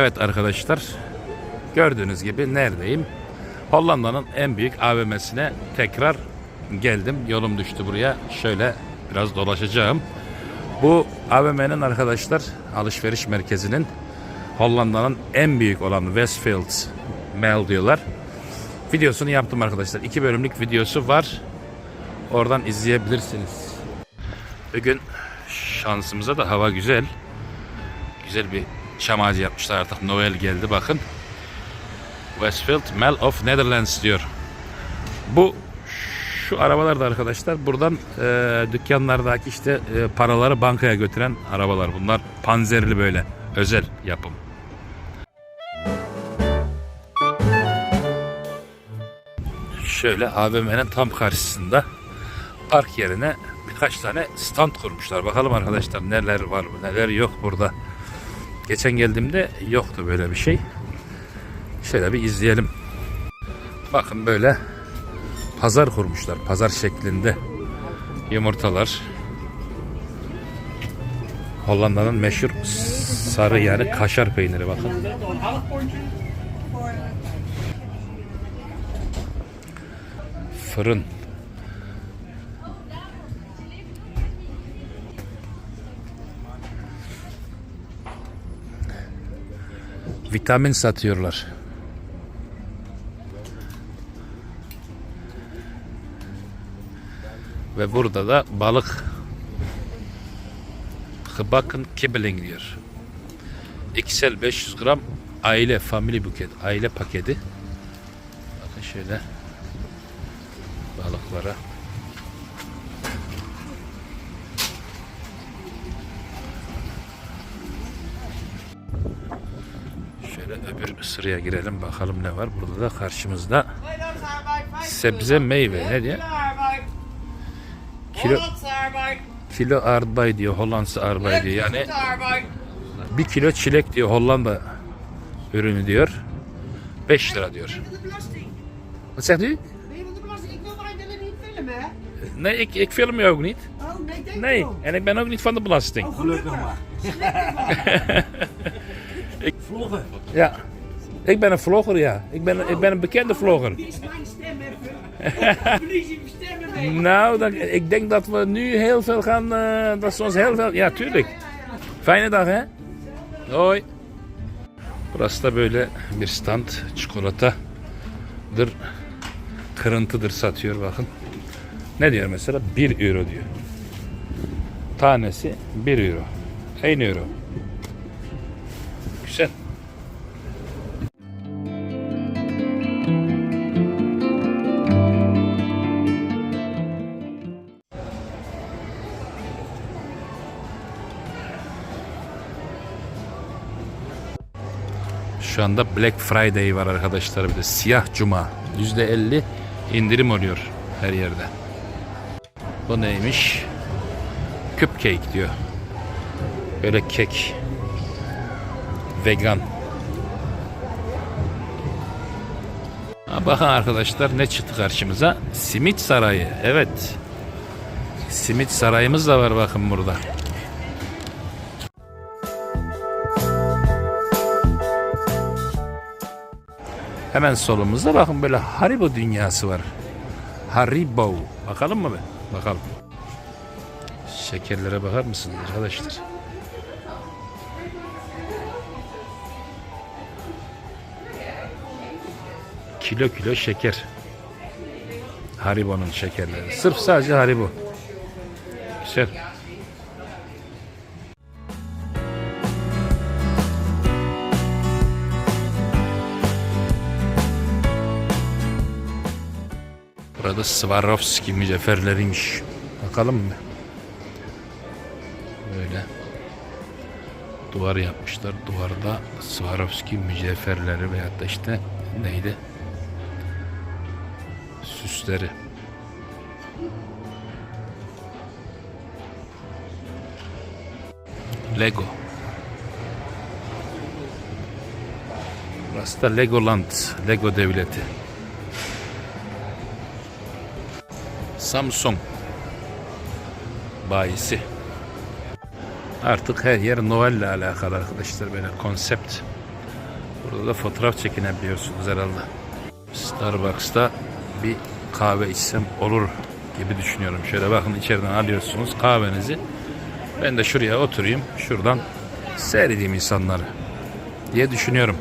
Evet arkadaşlar. Gördüğünüz gibi neredeyim? Hollanda'nın en büyük AVM'sine tekrar geldim. Yolum düştü buraya. Şöyle biraz dolaşacağım. Bu AVM'nin arkadaşlar alışveriş merkezinin Hollanda'nın en büyük olan Westfield Mall diyorlar. Videosunu yaptım arkadaşlar. İki bölümlük videosu var. Oradan izleyebilirsiniz. Bugün şansımıza da hava güzel. Güzel bir çam yapmışlar artık. Noel geldi bakın. Westfield Mall of Netherlands diyor. Bu şu arabalar da arkadaşlar buradan e, dükkanlardaki işte e, paraları bankaya götüren arabalar. Bunlar panzerli böyle özel yapım. Şöyle AVM'nin tam karşısında park yerine birkaç tane stand kurmuşlar. Bakalım arkadaşlar neler var neler yok burada. Geçen geldiğimde yoktu böyle bir şey. Şöyle bir izleyelim. Bakın böyle pazar kurmuşlar. Pazar şeklinde yumurtalar. Hollanda'nın meşhur sarı yani kaşar peyniri bakın. Fırın. Vitamin satıyorlar. Ve burada da balık Bakın kibbeling diyor. XL 500 gram aile family buket aile paketi. Bakın şöyle balıklara. Sıraya girelim bakalım ne var. Burada da karşımızda sebze meyve ne diye? Kilo kilo arbay diyor Hollandse arbay diyor. Yani bir kilo çilek diyor Hollanda ürünü diyor. 5 lira diyor. Wat zegt u? Ben je van de belasting? Ik wil maar willen niet filmen, hè? Nee, ik, ik film je ook niet. Oh, nee, denk Nee, en ik ben ook niet van de belasting. Oh, gelukkig maar. Vloggen. Ja. Ik ben een vlogger, ja. Ik ben, ik ben een bekende vlogger. Wie is mijn stem even? Nou, dan, ik denk dat we nu heel veel gaan. eh, dat ze ons heel veel. Ja, tuurlijk. Fijne dag, hè? Hoi. Burası da böyle bir stand. Çikolatadır. Kırıntıdır satıyor bakın. Ne diyor mesela? 1 euro diyor. Tanesi 1 euro. 1 euro. Şu anda Black Friday var arkadaşlar bir de siyah cuma. %50 indirim oluyor her yerde. Bu neymiş? Cupcake diyor. Böyle kek. Vegan. Ha, bakın arkadaşlar ne çıktı karşımıza? Simit Sarayı. Evet. Simit Sarayımız da var bakın burada. Hemen solumuzda bakın böyle Haribo dünyası var. Haribo. Bakalım mı be? Bakalım. Şekerlere bakar mısınız arkadaşlar? Kilo kilo şeker. Haribo'nun şekerleri. Sırf sadece Haribo. Güzel. Burada Swarovski mücevherleriymiş. Bakalım mı? Böyle duvar yapmışlar. Duvarda Swarovski mücevherleri veyahut da işte neydi? Süsleri. Lego. Burası da Legoland. Lego devleti. Samsung bayisi. Artık her yer Noel ile alakalı arkadaşlar böyle konsept Burada da fotoğraf çekinebiliyorsunuz herhalde. Starbucks'ta bir kahve içsem olur gibi düşünüyorum. Şöyle bakın içeriden alıyorsunuz kahvenizi. Ben de şuraya oturayım. Şuradan seyredeyim insanları diye düşünüyorum.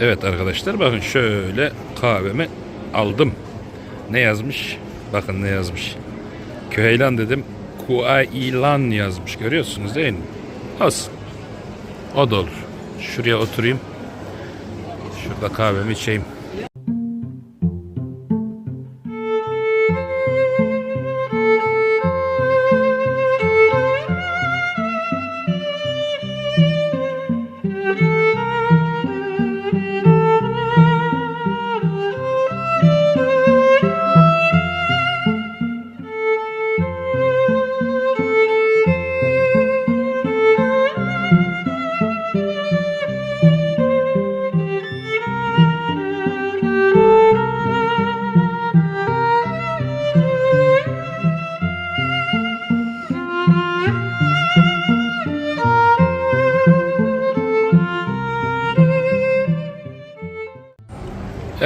Evet arkadaşlar bakın şöyle kahvemi aldım. Ne yazmış? Bakın ne yazmış. Küheylan dedim. Kuailan yazmış. Görüyorsunuz değil mi? Olsun. O da olur. Şuraya oturayım. Şurada kahvemi içeyim.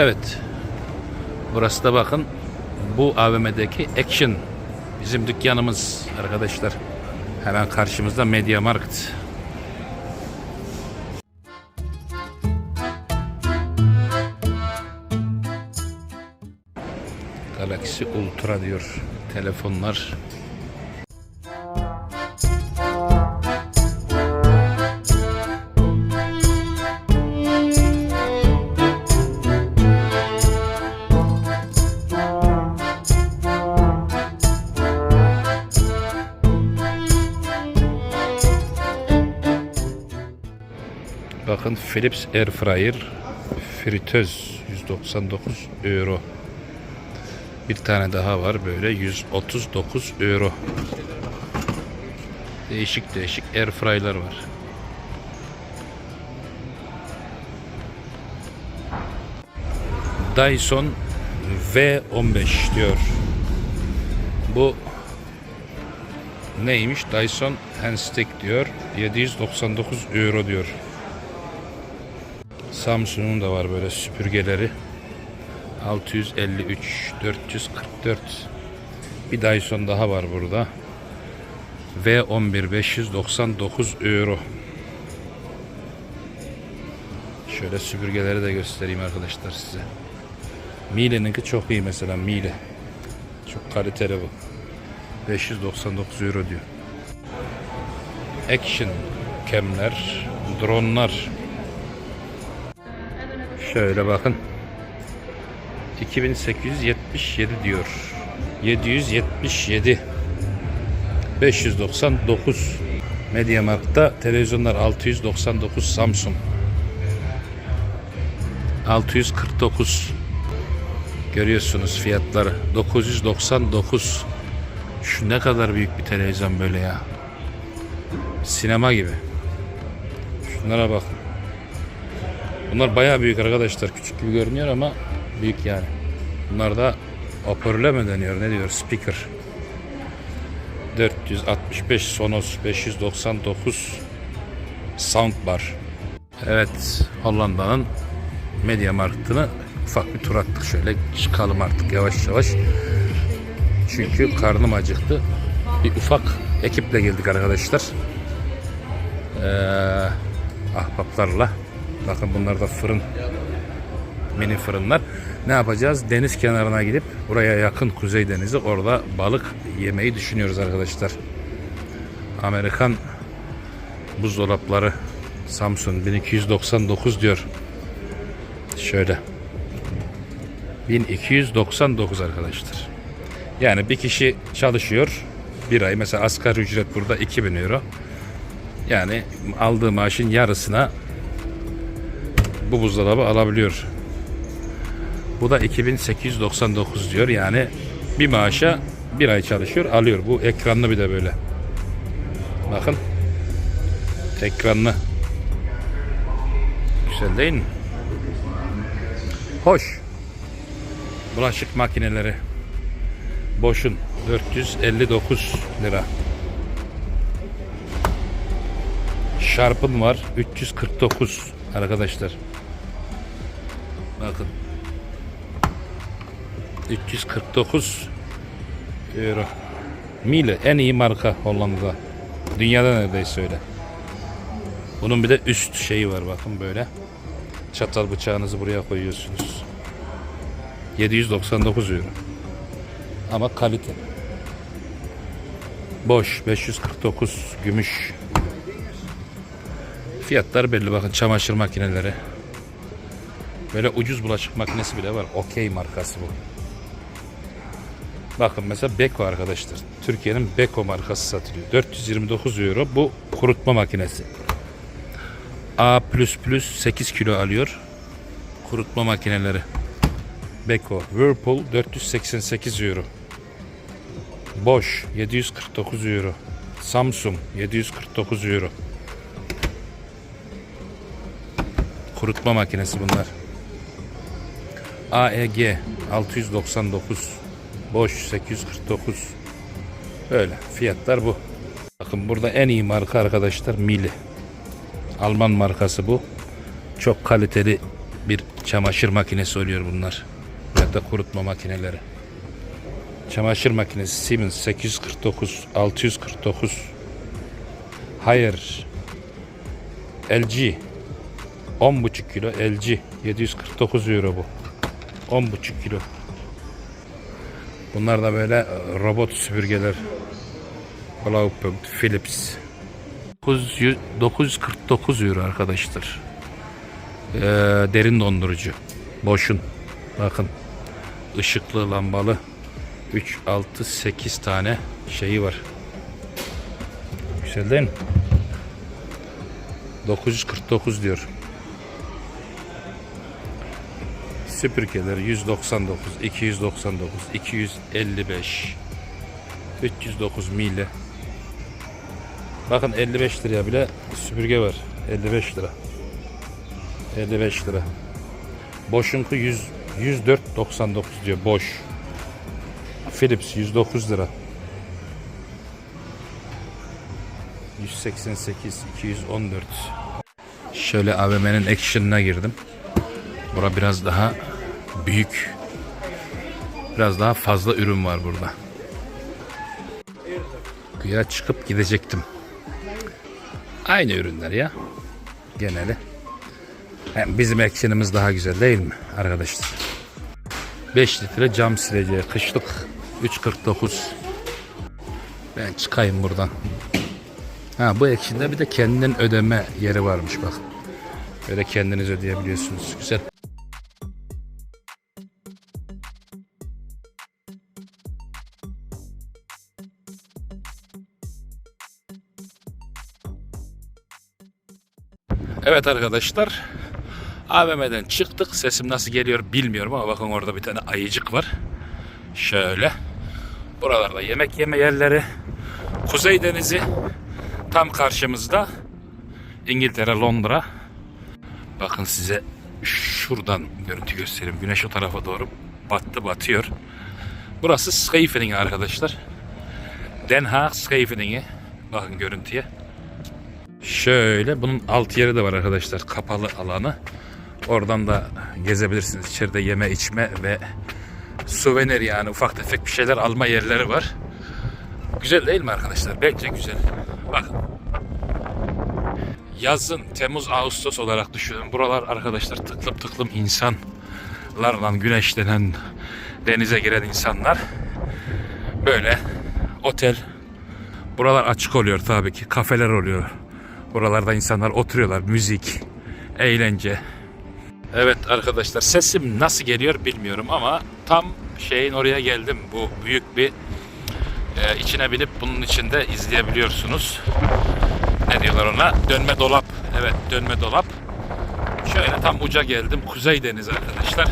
Evet. Burası da bakın bu AVM'deki Action. Bizim dükkanımız arkadaşlar. Hemen karşımızda Media Markt. Galaxy Ultra diyor telefonlar. Philips Air Fryer fritöz 199 euro. Bir tane daha var böyle 139 euro. Değişik değişik air fryer'lar var. Dyson V15 diyor. Bu neymiş? Dyson Handstick diyor. 799 euro diyor. Samsung'un da var böyle süpürgeleri. 653 444 bir Dyson daha var burada. V11 599 euro. Şöyle süpürgeleri de göstereyim arkadaşlar size. Miele'ninki çok iyi mesela Miele. Çok kaliteli bu. 599 euro diyor. Action cam'ler, dronlar. Şöyle bakın. 2877 diyor. 777 599 Mediamarkt'ta televizyonlar 699 Samsung 649 görüyorsunuz fiyatları. 999 şu ne kadar büyük bir televizyon böyle ya. Sinema gibi. Şunlara bakın Bunlar bayağı büyük arkadaşlar. Küçük gibi görünüyor ama büyük yani. Bunlar da hoparlör mü deniyor? Ne diyor? Speaker. 465 Sonos 599 Soundbar. Evet, Hollanda'nın Media Markt'ını ufak bir tur attık şöyle. Çıkalım artık yavaş yavaş. Çünkü karnım acıktı. Bir ufak ekiple geldik arkadaşlar. Ee, ahbaplarla. Bakın bunlar da fırın. mini fırınlar. Ne yapacağız? Deniz kenarına gidip buraya yakın Kuzey Denizi orada balık yemeyi düşünüyoruz arkadaşlar. Amerikan buzdolapları Samsung 1299 diyor. Şöyle. 1299 arkadaşlar. Yani bir kişi çalışıyor bir ay mesela asgari ücret burada 2000 euro. Yani aldığı maaşın yarısına bu buzdolabı alabiliyor. Bu da 2899 diyor. Yani bir maaşa bir ay çalışıyor alıyor. Bu ekranlı bir de böyle. Bakın. Ekranlı. Güzel değil mi? Hoş. Bulaşık makineleri. Boşun 459 lira. Sharp'ın var 349 arkadaşlar. Bakın. 349 euro. Miele en iyi marka Hollanda'da. Dünyada neredeyse öyle. Bunun bir de üst şeyi var bakın böyle. Çatal bıçağınızı buraya koyuyorsunuz. 799 euro. Ama kalite. Boş 549 gümüş. Fiyatlar belli bakın çamaşır makineleri. Böyle ucuz bulaşık makinesi bile var. Okey markası bu. Bakın mesela Beko arkadaşlar. Türkiye'nin Beko markası satılıyor. 429 euro bu kurutma makinesi. A++ 8 kilo alıyor. Kurutma makineleri. Beko, Whirlpool 488 euro. Bosch 749 euro. Samsung 749 euro. Kurutma makinesi bunlar. AEG 699. Bosch 849. Böyle fiyatlar bu. Bakın burada en iyi marka arkadaşlar Mili. Alman markası bu. Çok kaliteli bir çamaşır makinesi oluyor bunlar. Ya da kurutma makineleri. Çamaşır makinesi Siemens 849, 649. Hayır. LG 10,5 kilo LG 749 euro bu. 10,5 kilo. Bunlar da böyle e, robot süpürgeler. Blaupunkt, Philips. 900 949 euro arkadaşlar. Ee, derin dondurucu. Boşun. Bakın. ışıklı lambalı. 3, 6, 8 tane şeyi var. Güzel değil mi? 949 diyor. Süpürgeler 199, 299, 255, 309 mili. Bakın 55 liraya bile süpürge var. 55 lira. 55 lira. Boş'unku 100 104.99 diyor boş. Philips 109 lira. 188 214. Şöyle AVM'nin action'ına girdim. Bura biraz daha büyük. Biraz daha fazla ürün var burada. Güya çıkıp gidecektim. Aynı ürünler ya. Geneli. Hem bizim action'ımız daha güzel değil mi arkadaşlar? 5 litre cam sileceği kışlık 3.49 ben çıkayım buradan ha bu action'da bir de kendinin ödeme yeri varmış bak böyle kendiniz ödeyebiliyorsunuz güzel Evet arkadaşlar AVM'den çıktık. Sesim nasıl geliyor bilmiyorum ama bakın orada bir tane ayıcık var. Şöyle. Buralarda yemek yeme yerleri. Kuzey Denizi tam karşımızda. İngiltere, Londra. Bakın size şuradan görüntü göstereyim. Güneş o tarafa doğru battı batıyor. Burası Scheveningen arkadaşlar. Den Haag Scheveningen. Bakın görüntüye. Şöyle bunun alt yeri de var arkadaşlar. Kapalı alanı. Oradan da gezebilirsiniz. İçeride yeme içme ve souvenir yani ufak tefek bir şeyler alma yerleri var. Güzel değil mi arkadaşlar? Bence güzel. Bakın. Yazın Temmuz Ağustos olarak düşünün. Buralar arkadaşlar tıklım tıklım insan ışıklarla güneşlenen denize giren insanlar böyle otel buralar açık oluyor tabii ki kafeler oluyor buralarda insanlar oturuyorlar müzik eğlence. Evet arkadaşlar sesim nasıl geliyor bilmiyorum ama tam şeyin oraya geldim. Bu büyük bir e, içine binip bunun içinde izleyebiliyorsunuz. Ne diyorlar ona? Dönme dolap. Evet dönme dolap. Şöyle tam uca geldim. Kuzey Deniz arkadaşlar.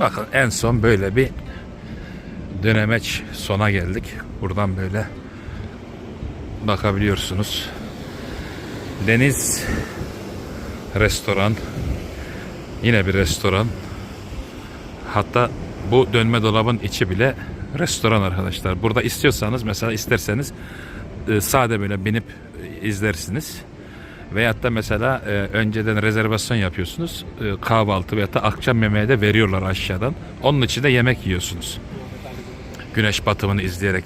Bakın en son böyle bir dönemeç sona geldik. Buradan böyle bakabiliyorsunuz. Deniz restoran. Yine bir restoran. Hatta bu dönme dolabın içi bile restoran arkadaşlar. Burada istiyorsanız mesela isterseniz e, sade böyle binip e, izlersiniz. Veyahut da mesela e, önceden rezervasyon yapıyorsunuz. E, kahvaltı veyahut da akşam yemeği de veriyorlar aşağıdan. Onun için de yemek yiyorsunuz. Güneş batımını izleyerek.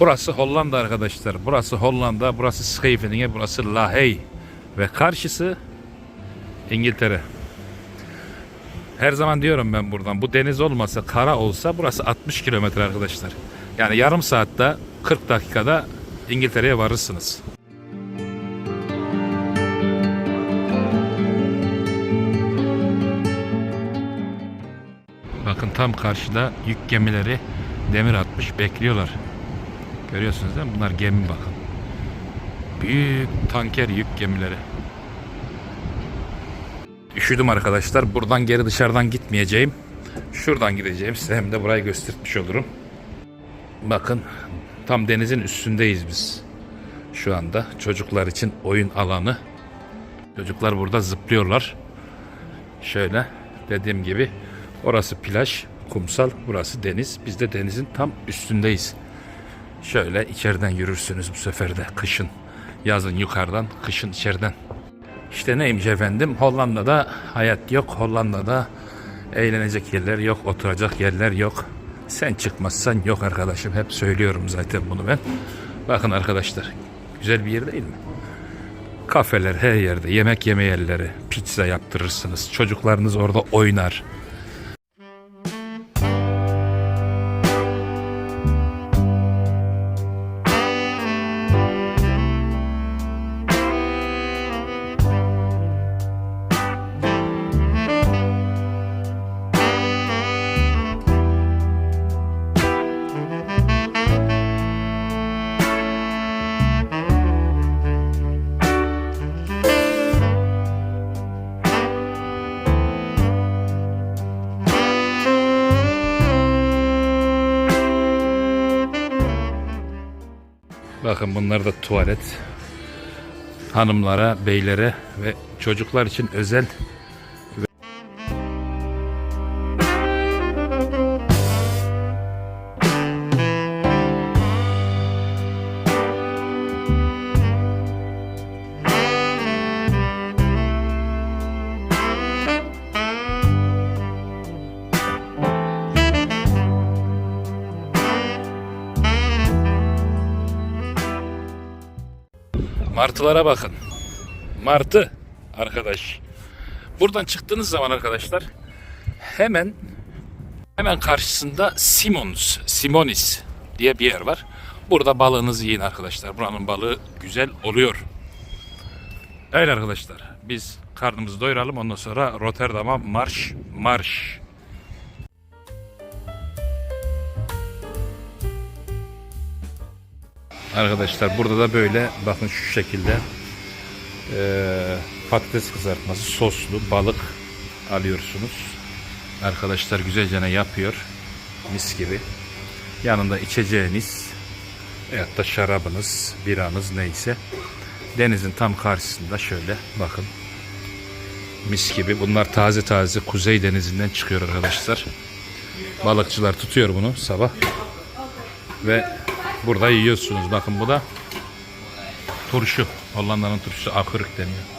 Burası Hollanda arkadaşlar. Burası Hollanda, burası Scheveningen, burası La Haye ve karşısı İngiltere. Her zaman diyorum ben buradan bu deniz olmasa kara olsa burası 60 kilometre arkadaşlar. Yani yarım saatte 40 dakikada İngiltere'ye varırsınız. Bakın tam karşıda yük gemileri demir atmış bekliyorlar. Görüyorsunuz değil mi? Bunlar gemi bakın. Büyük tanker yük gemileri. Üşüdüm arkadaşlar. Buradan geri dışarıdan gitmeyeceğim. Şuradan gideceğim. Size hem de burayı göstermiş olurum. Bakın tam denizin üstündeyiz biz. Şu anda çocuklar için oyun alanı. Çocuklar burada zıplıyorlar. Şöyle dediğim gibi orası plaj, kumsal, burası deniz. Biz de denizin tam üstündeyiz. Şöyle içeriden yürürsünüz bu sefer de kışın. Yazın yukarıdan, kışın içeriden. İşte neymiş efendim Hollanda'da hayat yok. Hollanda'da eğlenecek yerler yok. Oturacak yerler yok. Sen çıkmazsan yok arkadaşım. Hep söylüyorum zaten bunu ben. Bakın arkadaşlar. Güzel bir yer değil mi? Kafeler her yerde. Yemek yeme yerleri. Pizza yaptırırsınız. Çocuklarınız orada oynar. Bakın bunlar da tuvalet. Hanımlara, beylere ve çocuklar için özel Martılara bakın. Martı arkadaş. Buradan çıktığınız zaman arkadaşlar hemen hemen karşısında Simons, Simonis diye bir yer var. Burada balığınızı yiyin arkadaşlar. Buranın balığı güzel oluyor. Öyle arkadaşlar. Biz karnımızı doyuralım ondan sonra Rotterdam'a marş marş. Arkadaşlar burada da böyle bakın şu şekilde eee, patates kızartması soslu balık alıyorsunuz. Arkadaşlar güzelce yapıyor. Mis gibi. Yanında içeceğiniz veyahut da şarabınız, biranız neyse. Denizin tam karşısında şöyle bakın. Mis gibi. Bunlar taze taze Kuzey Denizi'nden çıkıyor arkadaşlar. Balıkçılar tutuyor bunu sabah. Ve burada yiyorsunuz. Bakın bu da turşu. Hollanda'nın turşusu akırık deniyor.